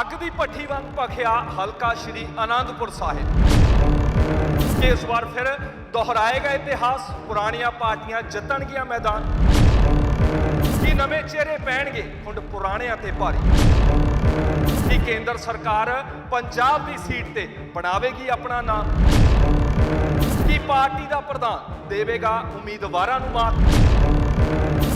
ਅੱਗ ਦੀ ਭੱਠੀ ਵਾਂਗ ਭਖਿਆ ਹਲਕਾ ਸ਼੍ਰੀ ਆਨੰਦਪੁਰ ਸਾਹਿਬ। ਇਸ ਵਾਰ ਫਿਰ ਦੁਹਰਾਏਗਾ ਇਤਿਹਾਸ, ਪੁਰਾਣੀਆਂ ਪਾਰਟੀਆਂ ਜਿੱਤਣਗੀਆਂ ਮੈਦਾਨ। ਕੀ ਨਵੇਂ ਚਿਹਰੇ ਪੈਣਗੇ ਖੁੰਡ ਪੁਰਾਣਿਆਂ ਤੇ ਭਾਰੀ? ਕੀ ਕੇਂਦਰ ਸਰਕਾਰ ਪੰਜਾਬ ਦੀ ਸੀਟ ਤੇ ਬਣਾਵੇਗੀ ਆਪਣਾ ਨਾਮ? ਕੀ ਪਾਰਟੀ ਦਾ ਪ੍ਰਧਾਨ ਦੇਵੇਗਾ ਉਮੀਦਵਾਰਾਂ ਨੂੰ ਮਾਤ?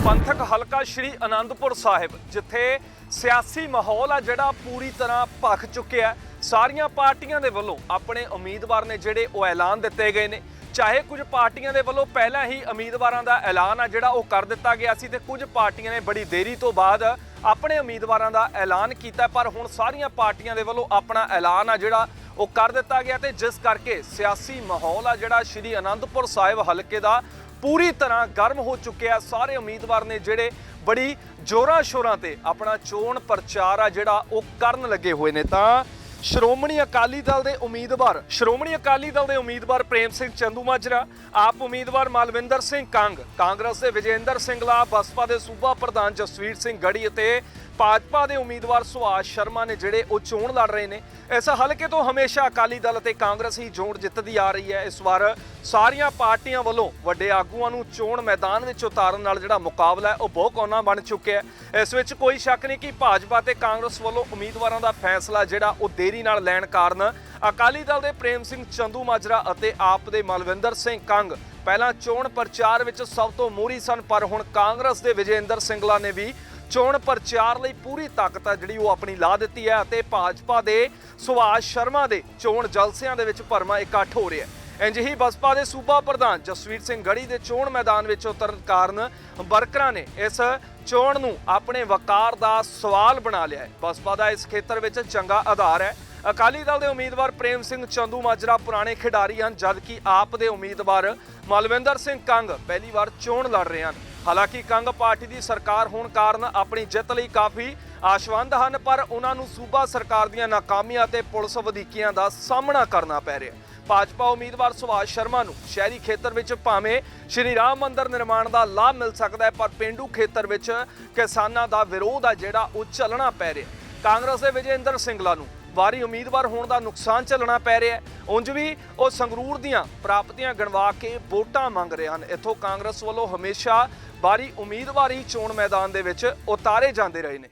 ਪੰਥਕ ਹਲਕਾ ਸ਼੍ਰੀ ਅਨੰਦਪੁਰ ਸਾਹਿਬ, ਜਿੱਥੇ ਸਿਆਸੀ ਮਾਹੌਲ ਆ ਜਿਹੜਾ ਪੂਰੀ ਤਰ੍ਹਾਂ ਭਖ ਚੁੱਕਿਆ ਸਾਰੀਆਂ ਪਾਰਟੀਆਂ ਦੇ ਵੱਲੋਂ ਆਪਣੇ ਉਮੀਦਵਾਰ ਨੇ ਜਿਹੜੇ ਉਹ ਐਲਾਨ ਦਿੱਤੇ ਗਏ ਨੇ। ਚਾਹੇ ਕੁਝ ਪਾਰਟੀਆਂ ਦੇ ਵੱਲੋਂ ਪਹਿਲਾਂ ਹੀ ਉਮੀਦਵਾਰਾਂ ਦਾ ਐਲਾਨ ਆ ਜਿਹੜਾ ਉਹ ਕਰ ਦਿੱਤਾ ਗਿਆ ਸੀ ਤੇ ਕੁਝ ਪਾਰਟੀਆਂ ਨੇ ਬੜੀ ਦੇਰੀ ਤੋਂ ਬਾਅਦ ਆਪਣੇ ਉਮੀਦਵਾਰਾਂ ਦਾ ਐਲਾਨ ਕੀਤਾ ਪਰ ਹੁਣ ਸਾਰੀਆਂ ਪਾਰਟੀਆਂ ਦੇ ਵੱਲੋਂ ਆਪਣਾ ਐਲਾਨ ਆ ਜਿਹੜਾ ਉਹ ਕਰ ਦਿੱਤਾ ਗਿਆ ਤੇ ਜਿਸ ਕਰਕੇ ਸਿਆਸੀ ਮਾਹੌਲ ਆ ਜਿਹੜਾ ਸ਼੍ਰੀ ਅਨੰਦਪੁਰ ਸਾਹਿਬ ਹਲਕੇ ਦਾ ਪੂਰੀ ਤਰ੍ਹਾਂ ਗਰਮ ਹੋ ਚੁੱਕਿਆ। ਸਾਰੇ ਉਮੀਦਵਾਰ ਨੇ ਜਿਹੜੇ ਬੜੀ ਜ਼ੋਰਾਂ ਸ਼ੋਰਾਂ ਤੇ ਆਪਣਾ ਚੋਣ ਪ੍ਰਚਾਰ ਆ ਜਿਹੜਾ ਉਹ ਕਰਨ ਲੱਗੇ ਹੋਏ ਨੇ। ਤਾਂ ਸ਼੍ਰੋਮਣੀ ਅਕਾਲੀ ਦਲ ਦੇ ਉਮੀਦਵਾਰ, ਸ਼੍ਰੋਮਣੀ ਅਕਾਲੀ ਦਲ ਦੇ ਉਮੀਦਵਾਰ ਪ੍ਰੇਮ ਸਿੰਘ ਚੰਦੂਮਾਜਰਾ ਆਪ ਉਮੀਦਵਾਰ ਮਾਲਵਿੰਦਰ ਸਿੰਘ ਕੰਗ, ਕਾਂਗਰਸ ਦੇ ਵਿਜੇਂਦਰ ਸਿੰਘਲਾ ਬਸਪਾ ਦੇ ਸੂਬਾ ਪ੍ਰਧਾਨ ਜਸਵੀਰ ਸਿੰਘ ਗੜੀ ਅਤੇ ਭਾਜਪਾ ਦੇ ਉਮੀਦਵਾਰ ਸੁਭਾਸ਼ ਸ਼ਰਮਾ ਨੇ ਜਿਹੜੇ ਉਹ ਚੋਣ ਲੜ ਰਹੇ ਨੇ। ਇਸ ਹਲਕੇ ਤੋਂ ਹਮੇਸ਼ਾ ਅਕਾਲੀ ਦਲ ਅਤੇ ਕਾਂਗਰਸ ਹੀ ਚੋਣ ਜਿੱਤਦੀ ਆ ਰਹੀ ਹੈ। ਇਸ ਵਾਰ ਸਾਰੀਆਂ ਪਾਰਟੀਆਂ ਵੱਲੋਂ ਵੱਡੇ ਆਗੂਆਂ ਨੂੰ ਚੋਣ ਮੈਦਾਨ ਵਿੱਚ ਉਤਾਰਨ ਨਾਲ ਜਿਹੜਾ ਮੁਕਾਬਲਾ ਹੈ, ਉਹ ਬਹੁਤ ਕੋਨਾ ਬਣ ਚੁੱਕਿਆ ਹੈ। ਇਸ ਵਿੱਚ ਕੋਈ ਸ਼ੱਕ ਨਹੀਂ ਕਿ ਭਾਜਪਾ ਤੇ ਕਾਂਗਰਸ ਵੱਲੋਂ ਉਮੀਦਵਾਰਾਂ ਦਾ ਫੈਸਲਾ ਜਿਹੜਾ ਉਹ ਦੇਰੀ ਨਾਲ ਲੈਣ ਕਾਰਨ ਅਕਾਲੀ ਦਲ ਦੇ ਪ੍ਰੇਮ ਸਿੰਘ ਚੰਦੂ ਮਾਜਰਾ ਅਤੇ ਆਪ ਦੇ ਮਲਵਿੰਦਰ ਸਿੰਘ ਕੰਗ ਪਹਿਲਾਂ ਚੋਣ ਪ੍ਰਚਾਰ ਵਿੱਚ ਸਭ ਤੋਂ ਮੂਹਰੀ ਸਨ, ਪਰ ਹੁਣ ਕਾਂਗਰਸ ਦੇ ਵਿਜੇਂਦਰ ਸਿੰਗਲਾ ਨੇ ਵੀ ਚੋਣ ਪ੍ਰਚਾਰ ਲਈ ਪੂਰੀ ਤਾਕਤ ਹੈ ਜਿਹੜੀ ਉਹ ਆਪਣੀ ਲਾ ਦਿੱਤੀ ਹੈ ਅਤੇ ਭਾਜਪਾ ਦੇ ਸੁਭਾਸ਼ ਸ਼ਰਮਾ ਦੇ ਚੋਣ ਜਲਸਿਆਂ ਦੇ ਵਿੱਚ ਭਰਮਾ ਇਕੱਠ ਹੋ ਰਿਹਾ ਹੈ ਇੰਜ ਹੀ ਬਸਪਾ ਦੇ ਸੂਬਾ ਪ੍ਰਧਾਨ ਜਸਵੀਰ ਸਿੰਘ ਗੜੀ ਦੇ ਚੋਣ ਮੈਦਾਨ ਵਿੱਚ ਉਤਰਨ ਕਾਰਨ ਵਰਕਰਾਂ ਨੇ ਇਸ ਚੋਣ ਨੂੰ ਆਪਣੇ ਵਕਾਰ ਦਾ ਸਵਾਲ ਬਣਾ ਲਿਆ ਹੈ। ਬਸਪਾ ਦਾ ਇਸ ਖੇਤਰ ਵਿੱਚ ਚੰਗਾ ਆਧਾਰ ਹੈ। ਅਕਾਲੀ ਦਲ ਦੇ ਉਮੀਦਵਾਰ ਪ੍ਰੇਮ ਸਿੰਘ ਚੰਦੂ ਮਾਜਰਾ ਪੁਰਾਣੇ ਖਿਡਾਰੀ ਹਨ, ਜਦਕਿ ਆਪ ਦੇ ਉਮੀਦਵਾਰ ਮਲਵਿੰਦਰ ਸਿੰਘ ਕੰਗ ਪਹਿਲੀ ਵਾਰ ਚੋਣ ਲੜ ਰਹੇ ਹਨ। ਹਾਲਾਂਕਿ ਕੰਗ ਪਾਰਟੀ ਦੀ ਸਰਕਾਰ ਹੋਣ ਕਾਰਨ ਆਪਣੀ ਜਿੱਤ ਲਈ ਕਾਫੀ ਆਸ਼ਵੰਦ ਹਨ, ਪਰ ਉਹਨਾਂ ਨੂੰ ਸੂਬਾ ਸਰਕਾਰ ਦੀਆਂ ਨਾਕਾਮੀਆਂ ਅਤੇ ਪੁਲਿਸ ਵਧੀਕੀਆਂ ਦਾ ਸਾਹਮਣਾ ਕਰਨਾ ਪੈ ਰਿਹਾ ਹੈ। ਭਾਜਪਾ ਉਮੀਦਵਾਰ ਸੁਭਾਸ਼ ਸ਼ਰਮਾ ਨੂੰ ਸ਼ਹਿਰੀ ਖੇਤਰ ਵਿੱਚ ਭਾਵੇਂ ਸ਼੍ਰੀ ਰਾਮ ਮੰਦਿਰ ਨਿਰਮਾਣ ਦਾ ਲਾਭ ਮਿਲ ਸਕਦਾ ਹੈ, ਪਰ ਪਿੰਡੂ ਖੇਤਰ ਵਿੱਚ ਕਿਸਾਨਾਂ ਦਾ ਵਿਰੋਧ ਆ ਜਿਹੜਾ ਉਹ ਚੱਲਣਾ ਪੈ ਰਿਹਾ ਕਾਂਗਰਸ ਦੇ ਵਿਜੇਂਦਰ ਸਿੰਗਲਾ ਨੂੰ ਵਾਰੀ ਉਮੀਦਵਾਰ ਹੋਣ ਦਾ ਨੁਕਸਾਨ ਝੱਲਣਾ ਪੈ ਰਿਹਾ ਹੈ। ਉਂਝ ਵੀ ਉਹ ਸੰਗਰੂਰ ਦੀਆਂ ਪ੍ਰਾਪਤੀਆਂ ਗਣਵਾ ਕੇ ਵੋਟਾਂ ਮੰਗ ਰਹੇ ਹਨ। ਇੱਥੋਂ ਕਾਂਗਰਸ ਵੱਲੋਂ ਹਮੇਸ਼ਾ ਵਾਰੀ ਉਮੀਦਵਾਰ ਹੀ ਚੋਣ ਮੈਦਾਨ ਦੇ ਵਿੱਚ ਉਤਾਰੇ ਜਾਂਦੇ ਰਹੇ ਨੇ।